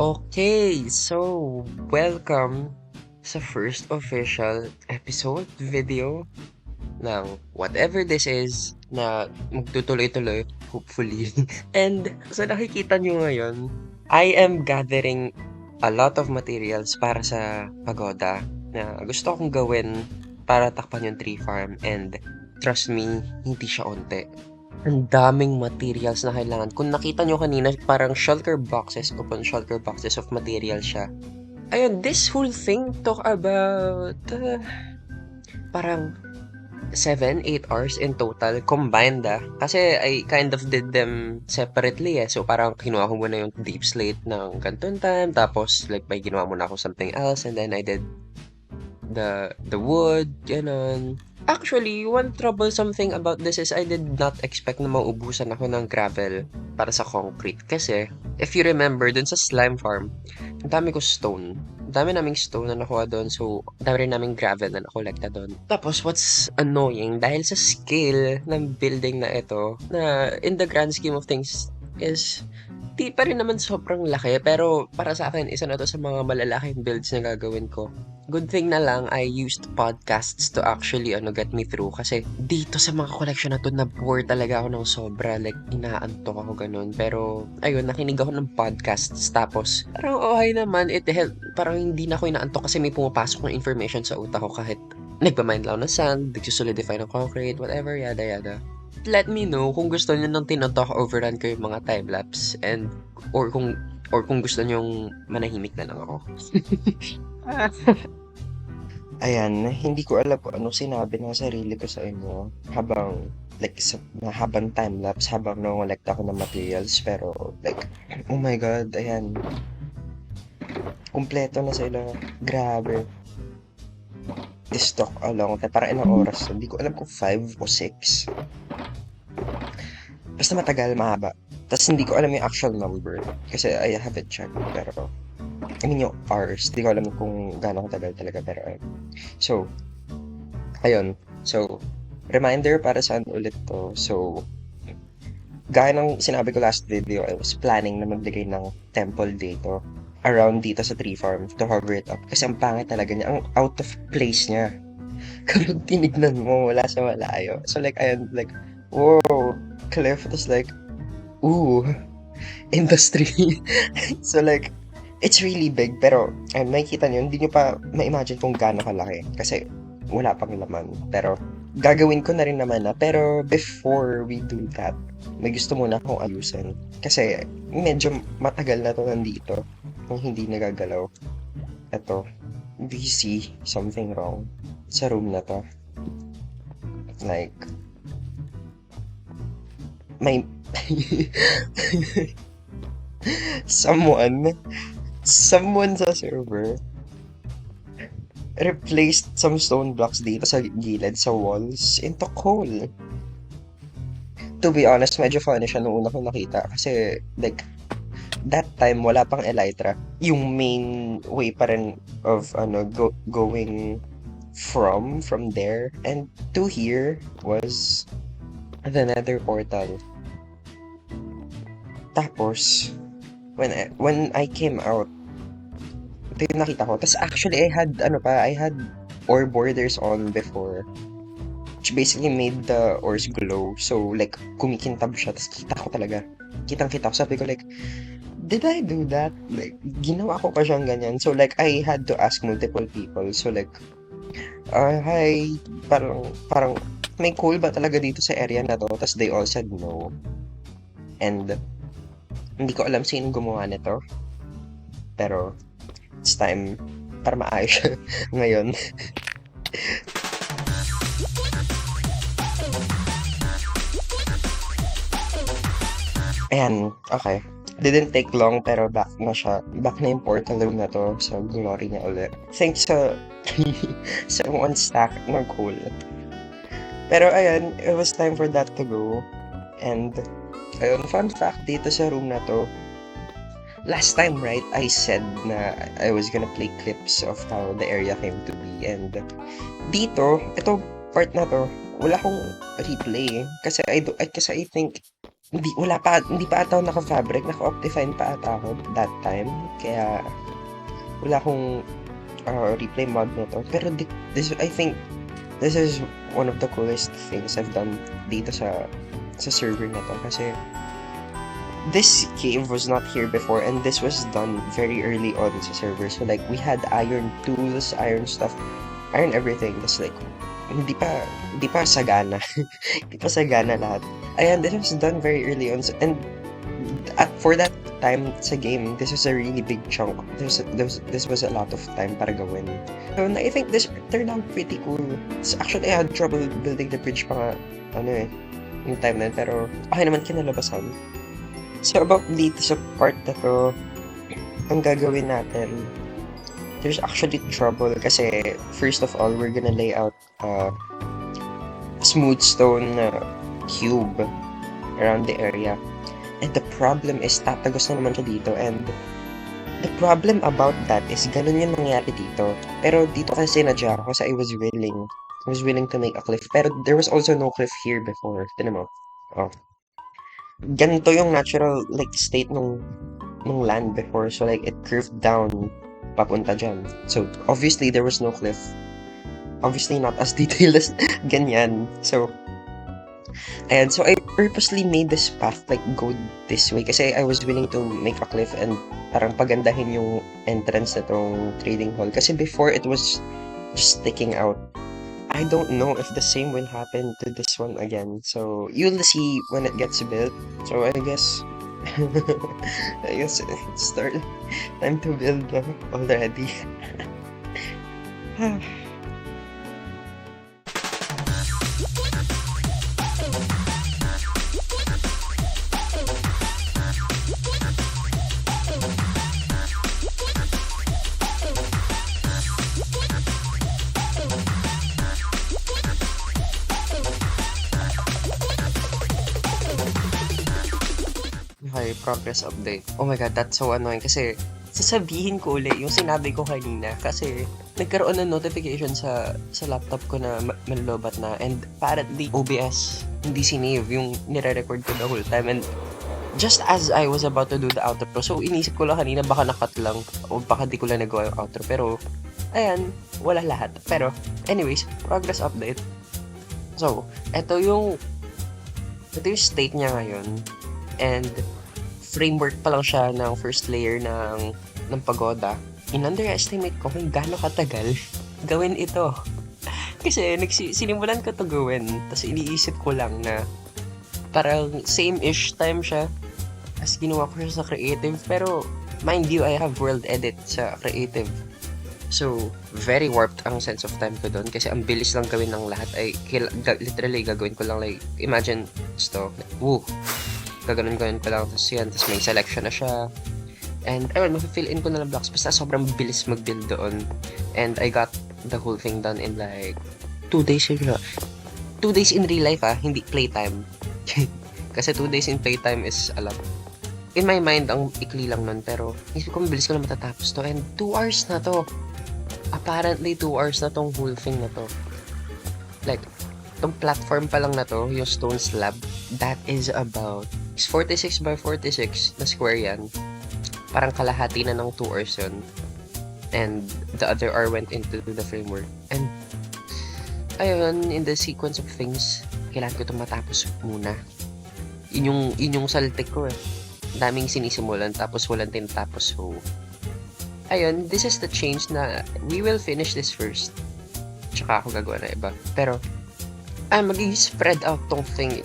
Okay, so welcome sa first official episode video ng whatever this is na magtutuloy-tuloy, hopefully. And so nakikita nyo ngayon, I am gathering a lot of materials para sa pagoda na gusto kong gawin para takpan yung tree farm and trust me, hindi siya onte. Ang daming materials na kailangan. Kung nakita nyo kanina, parang shulker boxes, open shulker boxes of material siya. Ayun, this whole thing talk about uh, parang 7, 8 hours in total combined ah. Kasi I kind of did them separately eh. So parang kinuha ko muna yung deep slate ng ganton time. Tapos like may ginawa muna ako something else. And then I did the the wood, ganun. Actually, one troublesome thing about this is I did not expect na maubusan ako ng gravel para sa concrete. Kasi, if you remember, dun sa slime farm, ang dami ko stone. Ang dami naming stone na nakuha doon. So, ang dami rin naming gravel na nakolekta doon. Tapos, what's annoying, dahil sa scale ng building na ito, na in the grand scheme of things, is di pa rin naman sobrang laki. Pero, para sa akin, isa na to sa mga malalaking builds na gagawin ko. Good thing na lang I used podcasts to actually ano get me through kasi dito sa mga collection na to na-bore talaga ako ng sobra like inaantok ako ganun pero ayun nakinig ako ng podcasts tapos parang okay naman it help parang hindi na ako inaantok kasi may pumapasok ng information sa utak ko kahit nagpamind lang ng sand, nagsusolidify ng concrete, whatever, yada yada. Let me know kung gusto niyo nang tinotalk overrun ko yung mga time-lapse and or kung or kung gusto niyo manahimik na lang ako. Ayan, hindi ko alam kung anong sinabi ng sarili ko sa inyo habang like sa habang time lapse habang nangolekt ako ng materials pero like oh my god ayan. Kumpleto na sila grabe. This took a long time parang ilang oras hindi ko alam kung 5 o 6 basta matagal mahaba. Tapos hindi ko alam yung actual number kasi I haven't checked pero I mean yung hours hindi ko alam kung gaano katagal talaga pero ayun. so ayun. So reminder para saan ulit to. So gaya ng sinabi ko last video I was planning na maglagay ng temple dito around dito sa tree farm to cover it up. Kasi ang pangit talaga niya. Ang out of place niya. Kapag tinignan mo wala sa malayo. So like ayun like whoa cliff was like ooh industry. So like it's really big pero ayun makikita niyo hindi niyo pa ma-imagine kung gaano kalaki kasi wala pang laman. Pero gagawin ko na rin naman na pero before we do that may gusto muna akong ayusin. Kasi medyo matagal na to nandito kung hindi nagagalaw. Eto do you see something wrong sa room na to. Like may someone someone sa server replaced some stone blocks dito sa gilid sa walls into coal. To be honest, medyo funny siya nung una ko nakita kasi like that time wala pang elytra. Yung main way pa rin of ano go, going from from there and to here was the nether portal. Tapos when I, when I came out ito yung nakita ko. Tapos actually, I had, ano pa, I had ore borders on before. Which basically made the ores glow. So, like, kumikintab siya. Tapos kita ko talaga. Kitang-kita ko. Sabi ko, like, did I do that? Like, ginawa ko pa siyang ganyan. So, like, I had to ask multiple people. So, like, uh, hi, parang, parang, may cool ba talaga dito sa area na to? Tapos they all said no. And, hindi ko alam sino gumawa nito. Pero, it's time para maayos ngayon. Ayan, okay. Didn't take long pero back na siya. Back na yung portal room na to sa glory niya ulit. Thanks sa sa one stack ng cool. Pero ayan, it was time for that to go. And ayun, fun fact dito sa room na to, last time, right, I said na I was gonna play clips of how the area came to be. And dito, ito part na to, wala akong replay. Kasi I, do, kasi I think hindi, wala pa, hindi pa ata ako naka-fabric, naka-optifine pa ata ako that time. Kaya, wala akong uh, replay mod na to. Pero this, I think, this is one of the coolest things I've done dito sa sa server na to. Kasi, this cave was not here before and this was done very early on sa server. So like, we had iron tools, iron stuff, iron everything. That's like, hindi pa, hindi pa sagana. hindi pa sagana lahat. Ayan, this was done very early on. So- And at, for that time sa game, this was a really big chunk. This, this, this was a lot of time para gawin. So, and I think this turned out pretty cool. It's actually, I had trouble building the bridge pa ano eh, yung time na. Pero, okay naman kinalabasan. So, about dito sa part na to, ang gagawin natin, there's actually trouble kasi, first of all, we're gonna lay out uh, smooth stone cube around the area. And the problem is, tatagos na naman siya dito. And the problem about that is, ganun yung nangyari dito. Pero dito kasi sinadya ako kasi I was willing. I was willing to make a cliff. Pero there was also no cliff here before. Tinan mo. Oh. Ganito yung natural like state nung nung land before. So like it curved down papunta dyan. So obviously there was no cliff. Obviously not as detailed as ganyan. So Ayan, so I purposely made this path like go this way kasi I was willing to make a cliff and parang pagandahin yung entrance na trading hall. Kasi before it was just sticking out. I don't know if the same will happen to this one again. So you'll see when it gets built. So I guess I guess it's start time to build already. Progress update. Oh my god, that's so annoying kasi sasabihin ko ulit yung sinabi ko kanina kasi nagkaroon ng notification sa sa laptop ko na ma- malolobat na and apparently OBS hindi sinave yung nire-record ko the whole time and just as I was about to do the outro so inisip ko lang kanina baka nakat lang o baka di ko lang nagawa yung outro pero ayan wala lahat pero anyways progress update so eto yung ito yung state niya ngayon and framework pa lang siya ng first layer ng ng pagoda. In-underestimate ko kung gaano katagal gawin ito. Kasi nagsi- sinimulan ko to gawin, tapos iniisip ko lang na parang same-ish time siya as ginawa ko siya sa creative. Pero mind you, I have world edit sa creative. So, very warped ang sense of time ko doon kasi ang bilis lang gawin ng lahat ay literally gagawin ko lang like imagine sto woo gaganon ganon ko lang tapos yan tapos may selection na siya. And ayun mafe-fill in ko na lang blocks. Basta sobrang bilis mag-build doon. And I got the whole thing done in like two days yun siya two days in real life ah hindi playtime. Kasi two days in playtime is a lot. In my mind ang ikli lang nun pero isip ko mabilis ko na matatapos to. And two hours na to. Apparently 2 hours na tong whole thing na to. Like, tong platform pa lang na to, yung stone slab, that is about, is 46 by 46 na square yan. Parang kalahati na ng 2 hours yun. And the other hour went into the framework. And, ayun, in the sequence of things, kailangan ko itong matapos muna. Yun yung, yun saltik ko eh. Daming sinisimulan tapos walang tinatapos. So, ayun, this is the change na we will finish this first. Tsaka ako gagawa na iba. Pero, ah, magiging spread out tong thing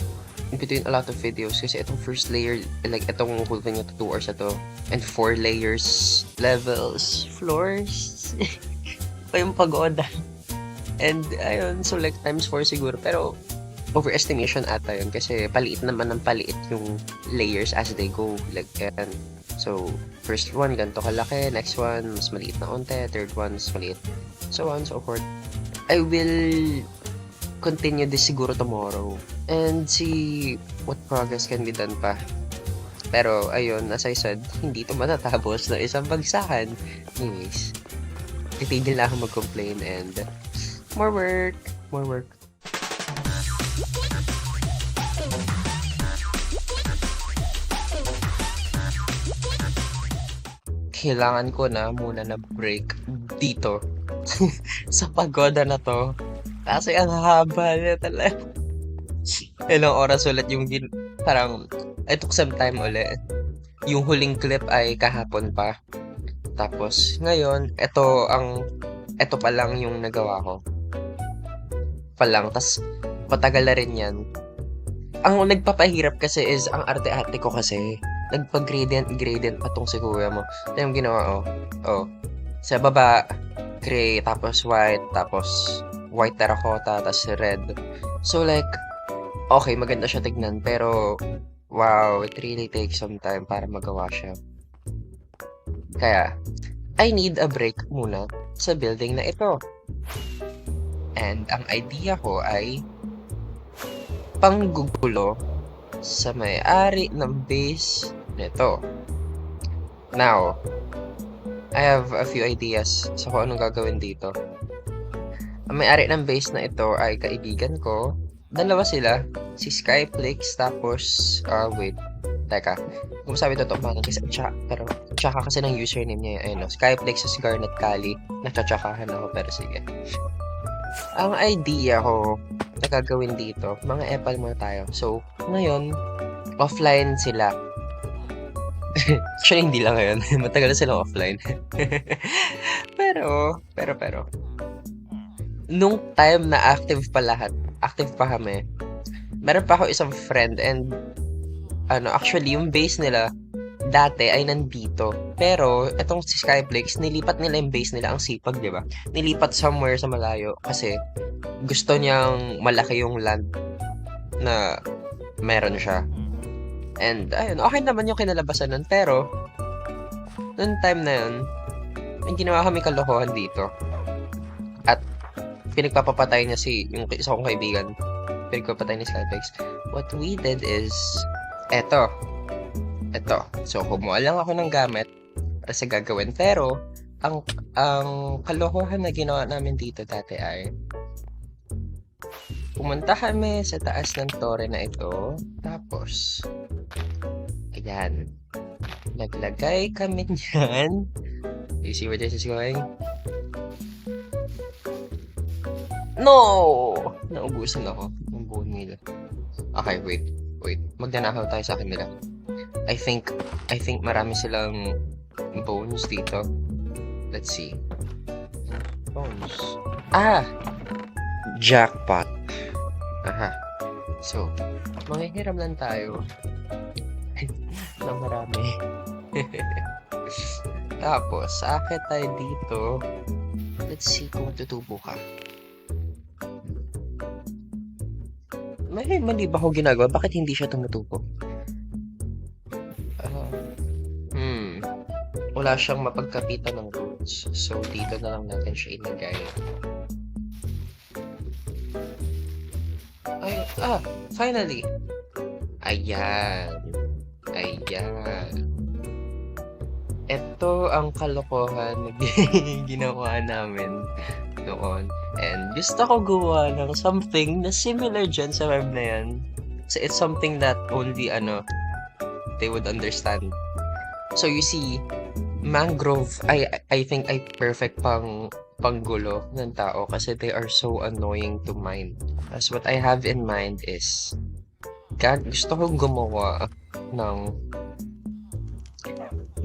in between a lot of videos kasi itong first layer, like itong whole thing na 2 hours na to, and 4 layers, levels, floors, pa yung pagoda. And, ayun, so like times 4 siguro. Pero, overestimation ata yun kasi paliit naman ng paliit yung layers as they go. Like, yan. So, first one, ganito kalaki. Next one, mas maliit na onte. Third one, mas maliit. So on, so forth. I will continue this siguro tomorrow. And see what progress can be done pa. Pero ayun, as I said, hindi to matatapos na isang bagsakan. Anyways, titigil na ako mag-complain and more work, more work. Kailangan ko na muna na break dito sa pagoda na to kasi ang haba niya talaga. Ilang oras ulit yung gin... Parang, I took some time ulit. Yung huling clip ay kahapon pa. Tapos, ngayon, ito ang... Ito pa lang yung nagawa ko. Pa lang. Tapos, patagal na rin yan. Ang nagpapahirap kasi is, ang arte-arte ko kasi, nagpa-gradient-gradient pa tong si kuya mo. Ito yung ginawa, oh. Oh. Sa baba, gray, tapos white, tapos white terracotta, tapos red. So like, okay, maganda siya tignan, pero wow, it really takes some time para magawa siya. Kaya, I need a break muna sa building na ito. And ang idea ko ay panggugulo sa may-ari ng base nito. Now, I have a few ideas sa kung anong gagawin dito. Ang may-ari ng base na ito ay kaibigan ko. Dalawa sila. Si Skyflix, tapos, ah, wait. Teka. Kung sabi totoo pa kasi tsaka, pero tsaka kasi ng username niya, ayun, no? Skyflix sa Garnet Kali. Nagtsatsyakahan ako, pero sige. Ang idea ko na gagawin dito, mga epal muna tayo. So, ngayon, offline sila. Actually, hindi lang ngayon. Matagal na silang offline. pero, pero, pero. Nung time na active pa lahat, active pa kami, meron pa ako isang friend and ano, actually, yung base nila, dati ay nandito. Pero, etong si Skyflix, nilipat nila yung base nila. Ang sipag, di ba? Nilipat somewhere sa malayo kasi gusto niyang malaki yung land na meron siya. And, ayun, okay naman yung kinalabasan nun. Pero, noong time na yun, may ginawa kami kalokohan dito. At, pinagpapapatay niya si, yung isa kong kaibigan, pinagpapatay ni Skyflix. What we did is, eto, eto. So, kumuha lang ako ng gamit para sa gagawin. Pero, ang, ang kalokohan na ginawa namin dito dati ay, pumunta kami sa taas ng tore na ito. Tapos, ayan. Naglagay kami niyan. You see where this is going? No! Naubusan ako ng bone meal. Okay, wait. Wait. Magnanakaw tayo sa kanila. I think, I think marami silang bones dito. Let's see. Bones. Ah! Jackpot. Aha. So, manghihiram lang tayo. na marami. Tapos, akit tayo dito. Let's see kung tutubo ka. May mali ba ako ginagawa? Bakit hindi siya tumutubo? Ah, hmm. Wala siyang mapagkapitan ng roots. So, dito na lang natin siya ilagay. Ay, ah, finally. Ayan. Ayan. Ito ang kalokohan na ginawa namin noon. And gusto ko gawa ng something na similar dyan sa web na yan. So it's something that only ano they would understand. So you see, mangrove I I think ay perfect pang panggulo ng tao kasi they are so annoying to mind. As what I have in mind is gag gusto kong gumawa ng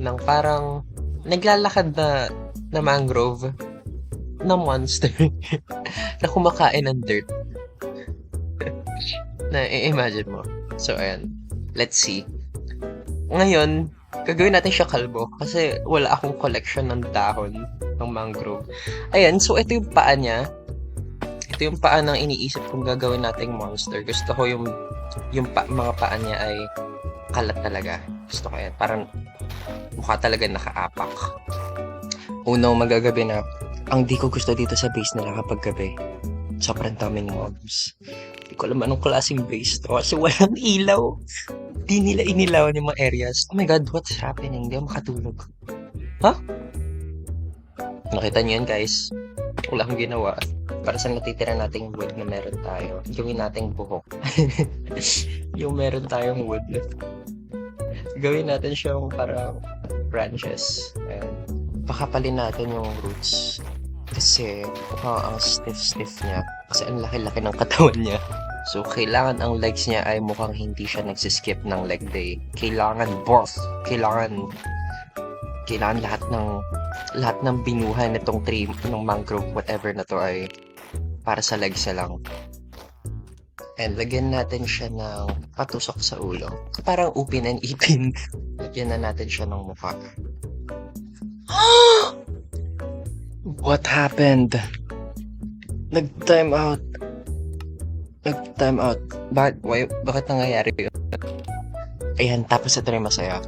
ng parang naglalakad na na mangrove na monster na kumakain ng dirt. na i-imagine mo. So, ayan. Let's see. Ngayon, gagawin natin siya kalbo kasi wala akong collection ng dahon ng mangrove. Ayan, so ito yung paa niya. Ito yung paa ng iniisip kong gagawin nating monster. Gusto ko yung yung pa, mga paa niya ay kalat talaga. Gusto ko yan. Parang mukha talaga nakaapak. Uno, magagabi na. Ang di ko gusto dito sa base nila kapag gabi. Sobrang daming mobs. Hindi ko alam anong klaseng base to kasi walang ilaw. Di nila inilawan yung mga areas. Oh my god, what's happening? Hindi ako makatulog. Ha? Huh? Nakita niyo yan guys. Wala akong ginawa. Para sa natitira nating wood na meron tayo. Gawin nating buhok. yung meron tayong wood. Gawin natin siyang parang branches. Ayan. kakapalin natin yung roots. Kasi mukhang ang stiff-stiff niya. Kasi ang laki-laki ng katawan niya. So, kailangan ang legs niya ay mukhang hindi siya nagsiskip ng leg day. Kailangan both. Kailangan kailangan lahat ng lahat ng binuhan nitong tree ng mangrove whatever na to ay para sa legs niya lang. And lagyan natin siya ng patusok sa ulo. Parang upin and ipin. lagyan na natin siya ng mukha. What happened? Nag-time out. Nag-time out. Bakit, why, bakit nangyayari yun? Ayan, tapos ito na yung masaya.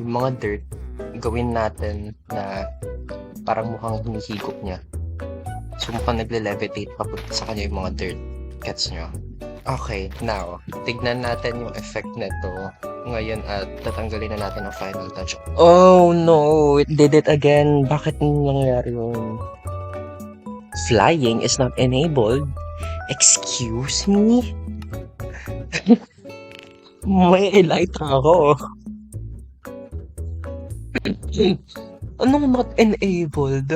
Yung mga dirt, gawin natin na parang mukhang hinihigop niya. So mukhang nagle-levitate papunta sa kanya yung mga dirt. Gets nyo? Okay, now, tignan natin yung effect nito ngayon at tatanggalin na natin ang final touch. Oh no, it did it again. Bakit nangyayari yun? Flying is not enabled. Excuse me? May elite ako. Anong not enabled?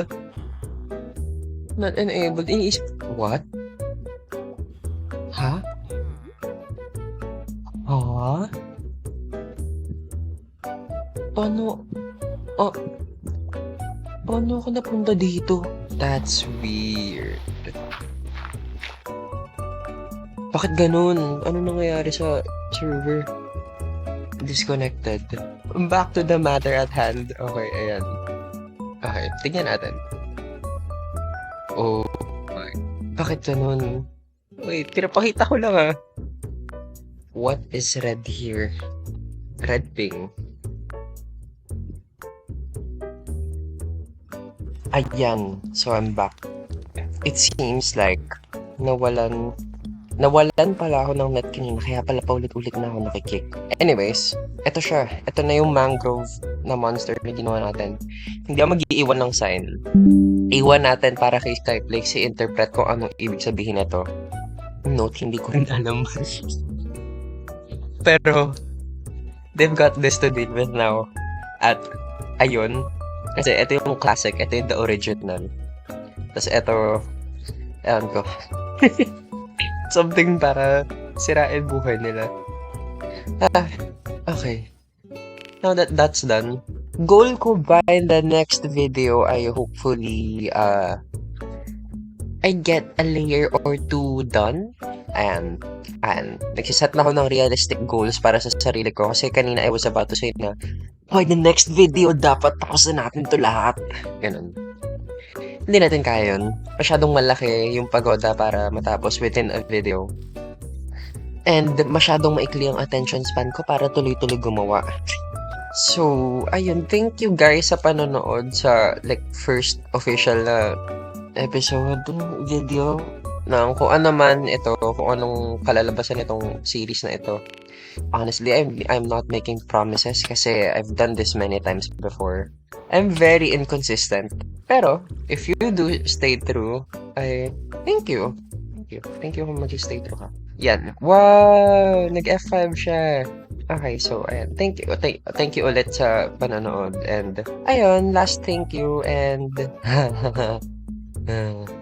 Not enabled. Iniisip, what? Ha? Ha? Paano? Oh, paano ako napunta dito? That's weird. Bakit ganun? Ano nangyayari sa server? Disconnected. Back to the matter at hand. Okay, ayan. Okay, tingnan natin. Oh my. Bakit ganun? Wait, pinapakita ko lang ah. What is red here? Red ping. Ayan. So, I'm back. It seems like nawalan nawalan pala ako ng net kanina kaya pala paulit-ulit na ako nakikick. Anyways, eto siya. Ito na yung mangrove na monster na ginawa natin. Hindi ako mag-iiwan ng sign. Iwan natin para kay Skyplay si interpret kung anong ibig sabihin nito. Note, hindi ko rin alam. Pero, they've got this to deal with now. At, ayun. Kasi ito yung classic. Ito yung the original. Tapos ito, ewan ko. Something para sirain buhay nila. Ah, okay. Now that that's done, goal ko by the next video ay hopefully uh I get a layer or two done. And, and nagsiset na ako ng realistic goals para sa sarili ko. Kasi kanina I was about to say na, by the next video, dapat tapos na natin to lahat. Ganun. Hindi natin kaya yun. Masyadong malaki yung pagoda para matapos within a video. And masyadong maikli ang attention span ko para tuloy-tuloy gumawa. So, ayun, thank you guys sa panonood sa like first official na episode video ng kung ano man ito, kung anong kalalabasan itong series na ito. Honestly, I'm, I'm not making promises kasi I've done this many times before. I'm very inconsistent. Pero, if you do stay true, I thank you. Thank you. Thank you kung mag-stay true ka. Yan. Wow! Nag-F5 siya. Okay, so, ayan. Thank you. Thank, thank you ulit sa panonood. And, ayun, last thank you and... 嗯。